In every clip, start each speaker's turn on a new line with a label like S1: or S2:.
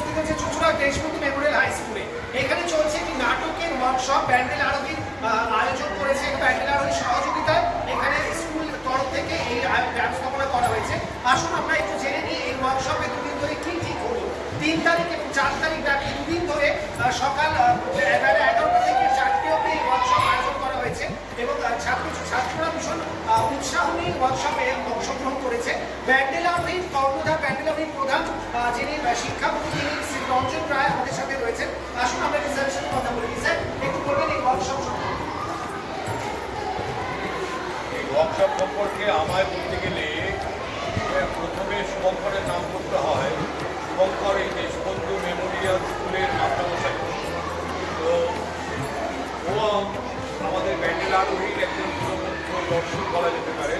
S1: উপস্থিত হচ্ছে Chuchura Deshbandhu Memorial high স্কুলে। এখানে চলছে একটি নাটকের ওয়ার্কশপ ব্যান্ডেল আরোহীর আহ, আয়োজন করেছে ব্যান্ডেল আরোহীর সহযোগিতায়। এখানে স্কুল তরফ থেকে এই ব্যবস্থাপনা করা হয়েছে। আসুন আমরা একটু জেনে নিই এই ওয়ার্কশপে দুদিন ধরে কি কি হলো তিন তারিখ এবং চার তারিখ ব্যাপী দুদিন ধরে সকাল এগারোটা থেকে চারটে অব্দি এই ওয়ার্কশপ আয়োজন করা হয়েছে এবং ছাত্র ছাত্ররা ভীষণ উৎসাহ নিয়ে ওয়ার্কশপে অংশগ্রহণ করেছে। ব্যান্ডেল আরোহীর কর্ণধার ব্যান্ডেল প্রধান যিনি শিক্ষামন্ত্রী যিনি শ্রী রঞ্জন রায় আমাদের সাথে রয়েছেন, আসুন আমরা একটু সাথে কথা বলি। স্যার একটু বলবেন এই ওয়ার্কশপ সম্পর্কে?
S2: ওয়ার্কশপ সম্পর্কে আমায় বলতে গেলে প্রথমে শুভঙ্করের নাম করতে হয়। শুভঙ্কর এই দেশবন্ধু মেমোরিয়াল স্কুলের মাস্টারমশাই। তো, ও আমাদের ব্যান্ডেল আরোহীর একজন দর্শক বলা যেতে পারে।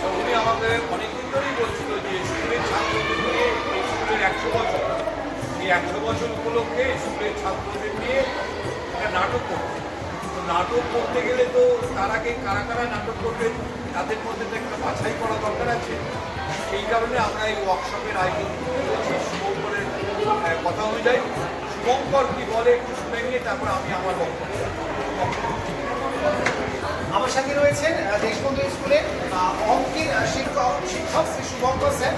S2: তো উনি আমাদের অনেকদিন যে স্কুলের ছাত্রদের নিয়ে স্কুলের একশো বছর এই একশো বছর উপলক্ষে স্কুলের ছাত্রদের নিয়ে একটা নাটক করতে তো নাটক করতে গেলে তো তার আগে কারা কারা নাটক করবেন তাদের মধ্যে তো একটা বাছাই করা দরকার আছে। সেই কারণে আমরা এই ওয়ার্কশপের আয়োজন করেছি। শুভঙ্করের কথা অনুযায়ী শুভঙ্কর কি বলে একটু শুনে নিয়ে তারপর আমি আমার বক্তব্য
S1: আমার সাথে রয়েছেন দেশবন্ধু স্কুলে অঙ্কের শিক্ষক শিক্ষক শ্রী শুভঙ্কর স্যার।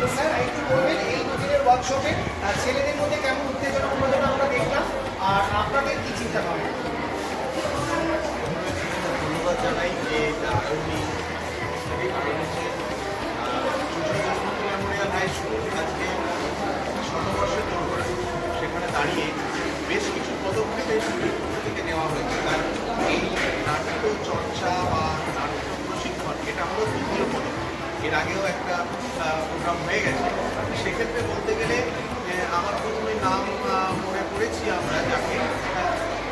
S1: তো স্যার, একটু বলবেন, এই দুদিনের ওয়ার্কশপে ছেলেদের মধ্যে কেমন উত্তেজনা, উন্মোদনা আমরা দেখলাম, আর আপনাদের কি চিন্তা ভাবনা?
S3: ধন্যবাদ জানাই সেখানে দাঁড়িয়ে বেশ এর আগেও একটা প্রোগ্রাম হয়ে গেছে। সেক্ষেত্রে বলতে গেলে আমার প্রথমে নাম মনে করেছি আমরা যাকে।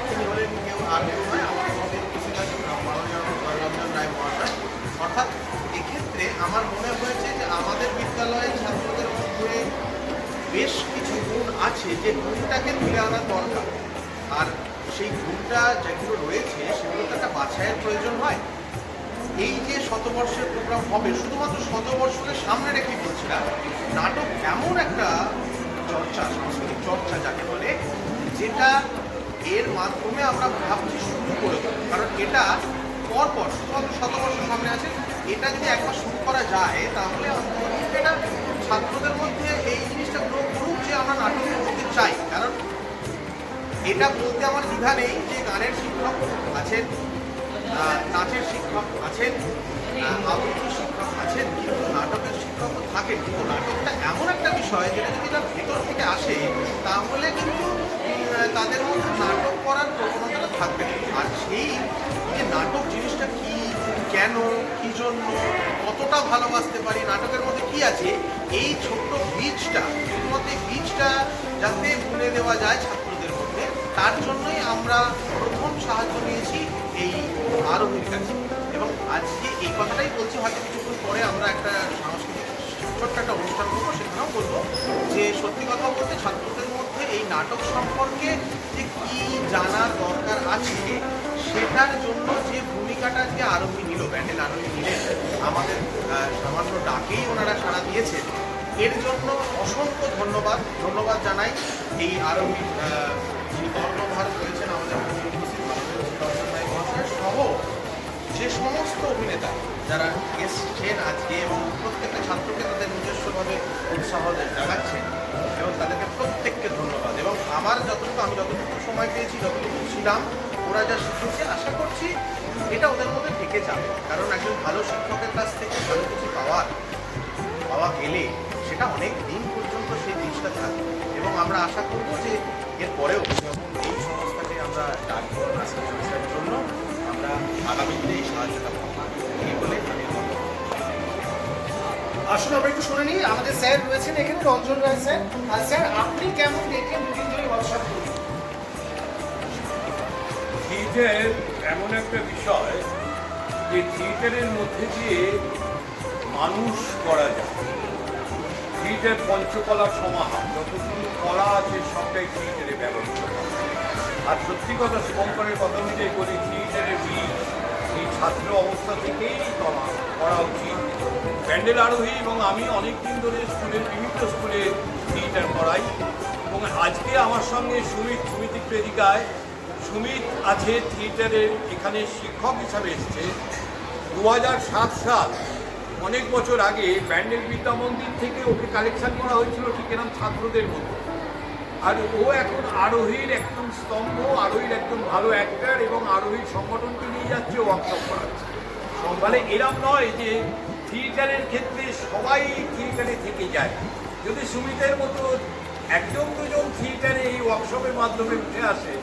S3: তিনি হলেন কেউ আর কেউ নয় আমাদের মধ্যে মাননীয় রঞ্জন রায় মহাশয়। অর্থাৎ এক্ষেত্রে আমার মনে হয়েছে যে আমাদের বিদ্যালয়ের ছাত্রদের মধ্যে বেশ কিছু গুণ আছে যে গুণটাকে তুলে আনা দরকার। আর সেই গুণটা যেগুলো রয়েছে, সেগুলো তো একটা বাছাইয়ের প্রয়োজন হয়। এই যে শতবর্ষের প্রোগ্রাম হবে, শুধুমাত্র শতবর্ষকে সামনে রেখে বলছি না, নাটক এমন একটা চর্চা, সাংস্কৃতিক চর্চা যাকে বলে, যেটা এর মাধ্যমে আমরা ভাবছি শুরু করে কারণ এটা পরপর শুধুমাত্র শতবর্ষ সামনে আছে। এটা যদি একবার শুরু করা যায়, তাহলে এটা ছাত্রদের মধ্যে এই জিনিসটা গ্রো করুক যে আমরা নাটকের করতে চাই। কারণ এটা বলতে আমার দ্বিধা নেই যে গানের শিক্ষক আছেন নাচের শিক্ষক আছেন আবৃত্তি শিক্ষক আছেন, কিন্তু নাটকের শিক্ষকও থাকেন, কিন্তু নাটকটা এমন একটা বিষয় যেটা যদি তার ভেতর থেকে আসে, তাহলে কিন্তু তাদের মধ্যে নাটক করার প্রবণতাটা থাকবে। আর সেই যে নাটক জিনিসটা কি, কেন, কি জন্য, কতটা ভালোবাসতে পারি, নাটকের মধ্যে কি আছে, এই ছোট্ট বীজটা, শুধুমাত্র এই বীজটা যাতে বুনে দেওয়া যায় ছাত্রদের মধ্যে, তার জন্যই আমরা সাহায্য নিয়েছি এই আরোহীর কাছে। এবং আজকে এই কথাটাই বলছি, হয়তো কিছুক্ষণ পরে আমরা একটা সাংস্কৃতিক ছোট্ট একটা অনুষ্ঠান করব, সেখানেও বলব যে সত্যি কথা বলতে ছাত্রদের মধ্যে এই নাটক সম্পর্কে যে কি জানার দরকার আছে, সেটার জন্য যে ভূমিকাটা যে আরোহী নিল ব্যান্ডেল আরোহী নিলেন আমাদের সামান্য ডাকেই ওনারা সাড়া দিয়েছেন এর জন্য অসংখ্য ধন্যবাদ। ধন্যবাদ জানাই এই আরোহী যিনি কর্ণধার রয়েছেন আমাদের যে সমস্ত অভিনেতা যারা এসছেন আজকে এবং প্রত্যেকটা ছাত্রকে তাদের নিজস্বভাবে উৎসাহ জাগাচ্ছেন এবং তাদেরকে প্রত্যেককে ধন্যবাদ। এবং আমার যতটুকু, আমি যতটুকু সময় পেয়েছি, যতটুকু ছিলাম ওরা যা শিখেছে আশা করছি এটা ওদের মধ্যে থেকে যাবে। কারণ একজন ভালো শিক্ষকের কাছ থেকে ভালো কিছু পাওয়ার পাওয়া গেলে সেটা অনেক দিন পর্যন্ত সেই জিনিসটা থাকবে। এবং আমরা আশা করব যে এরপরেও যখন এই সংস্থাকে আমরা ডাকবো সংস্থার জন্য। আমরা আগামী দিনে এই সাহায্যটা এই বলে
S1: আসুন আমরা একটু শুনে নিই। আমাদের স্যার রয়েছেন এখানে রঞ্জন রায় স্যার। আর স্যার আপনি কেমন দেখলেন দুদিন ধরে
S2: থিয়েটার এমন একটা বিষয় যে থিয়েটারের মধ্যে দিয়ে মানুষ করা যায়। থিয়েটার পঞ্চকলার সমাহার যতগুলো কলা আছে সবটাই থিয়েটারে ব্যবহৃত হয়। আর সত্যি কথা, শুভঙ্করের কথা অনুযায়ী বলি থিয়েটারের বীজ এই ছাত্র অবস্থা থেকেই করা করা উচিত। প্যান্ডেল আরোহী এবং আমি অনেক দিন ধরে স্কুলের বিভিন্ন স্কুলে থিয়েটার করাই। এবং আজকে আমার সঙ্গে সুমিত সুমিতিক বেদিকায় সুমিত আছে থিয়েটারের এখানে শিক্ষক হিসাবে এসছে। দু সাল, অনেক বছর আগে ব্যান্ডেল বিদ্যা মন্দির থেকে ওকে কালেকশন করা হয়েছিল ঠিক এরকম ছাত্রদের মতো আর ও এখন আরোহীর একদম স্তম্ভ, আরোহীর একদম ভালো অ্যাক্টার এবং আরোহীর সংগঠনকে নিয়ে যাচ্ছে ওয়ার্কশপ করাচ্ছে। মানে এরম নয় যে থিয়েটারের ক্ষেত্রে সবাই থিয়েটারে থেকে যায়। যদি সুমিতের মতো একজন দুজন থিয়েটারে এই ওয়ার্কশপের মাধ্যমে উঠে আসে,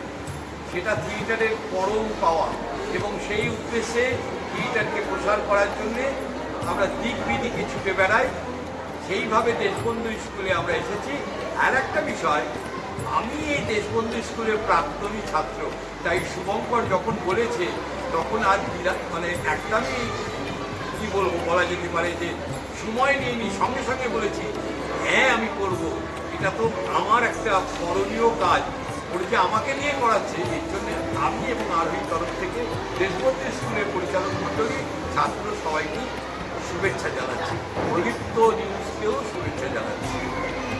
S2: সেটা থিয়েটারের পরম পাওয়া এবং সেই উদ্দেশ্যে থিয়েটারকে প্রসার করার জন্যে আমরা দিক বিদিকে ছুটে বেড়াই। সেইভাবে দেশবন্ধু স্কুলে আমরা এসেছি। আর একটা বিষয় আমি এই দেশবন্ধু স্কুলের প্রাক্তনী ছাত্র। তাই শুভঙ্কর যখন বলেছে, তখন আর বিরা- মানে একদমই কি বলব, বলা যেতে পারে যে সময় নিয়ে সঙ্গে সঙ্গে বলেছি হ্যাঁ আমি করব। এটা তো আমার একটা করণীয় কাজ। বলেছে আমাকে নিয়ে করাচ্ছে। এর জন্য আমি এবং আরোহীর তরফ থেকে দেশবন্ধু স্কুলের পরিচালক মণ্ডলী, ছাত্র সবাইকে শুভেচ্ছা জানাচ্ছি। প্রদীপ্ত নিউজকেও শুভেচ্ছা জানাচ্ছি।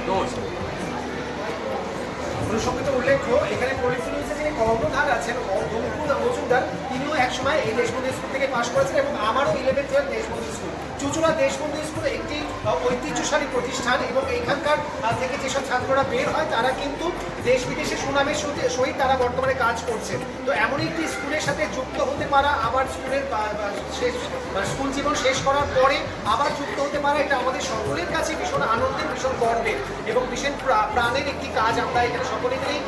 S2: নমস্কার।
S1: অনুসঙ্গিত উল্লেখ্য এখানে পলিসি নিউজে যিনি কর্ণধার আছেন। মজুমদার তিনিও একসময় এই দেশবন্ধু থেকে পাশ করেছেন এবং আমারও eleven twelve Deshbandhu school Chuchura Deshbandhu school একটি ঐতিহ্যশালী প্রতিষ্ঠান এবং এখানকার থেকে যেসব ছাত্ররা বের হয় তারা কিন্তু দেশ বিদেশে সুনামের সহিত- তারা বর্তমানে কাজ করছেন। তো এমন একটি স্কুলের সাথে যুক্ত হতে পারা আবার স্কুলের শেষ স্কুল জীবন শেষ করার পরে আবার যুক্ত হতে পারা এটা আমাদের সকলের কাছে ভীষণ আনন্দের, ভীষণ গর্বের এবং ভীষণ প্রাণের একটি কাজ আমরা এখানে সকলে মিলেই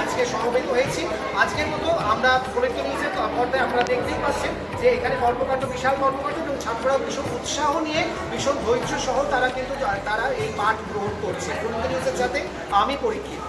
S1: আজকে সমবেত হয়েছি। আজকের মতো আমরা প্রলেক্ট নিউজের পর্দায় আপনারা দেখতেই পাচ্ছেন যে এখানে কর্মকাণ্ড, বিশাল কর্মকাণ্ড এবং ছাত্ররা ভীষণ উৎসাহ নিয়ে, ভীষণ ধৈর্য সহ তারা কিন্তু, তারা এই পাঠ গ্রহণ করছে। যাতে সাথে আমি পরীক্ষিত।